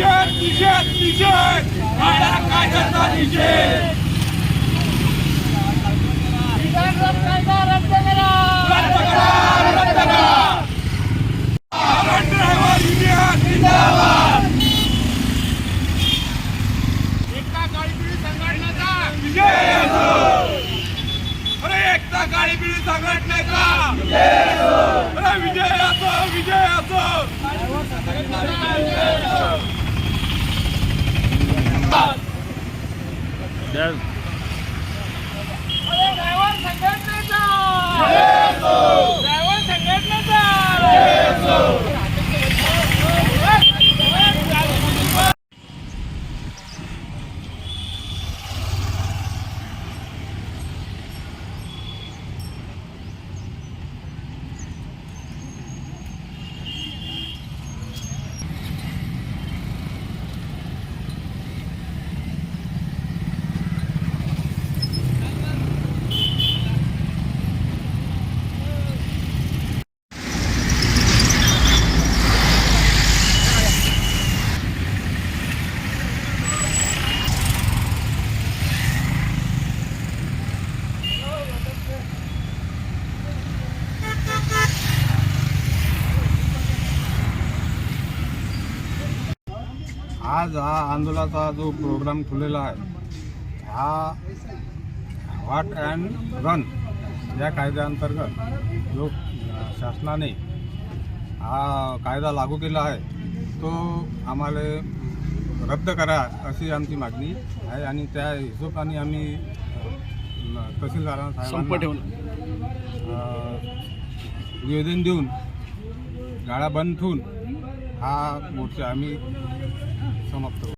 निषेध निषेध काळ्या कायद्याचा निषेध. एकता काळी पिढी संघटनेचा विजय असो अरे एकता काळी पिढी संघटनेचा अरे विजय असो विजय असो अरे ड्रायव्हर संघटनेचा ड्रायव्हर संघटनेचा आज हा आंदोलनाचा जो प्रोग्राम ठेवलेला आहे हा व्हॉट अँड रन या कायद्याअंतर्गत जो शासनाने हा कायदा लागू केला आहे तो आम्हाला रद्द करा अशी आमची मागणी आहे आणि त्या हिशोबाने आम्ही तहसीलदारांना अ, निवेदन देऊन गाड्या बंद ठेवून हा मोर्चा आम्ही समाप्त करू